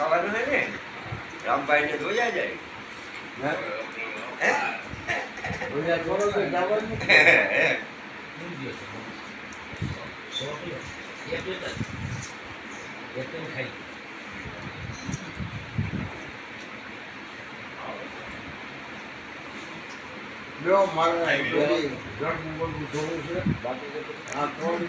રોકાવાનું હોય ને? રામભાઈને જોયા. જાય મારે જોવું છે. બાકી આ ત્રણ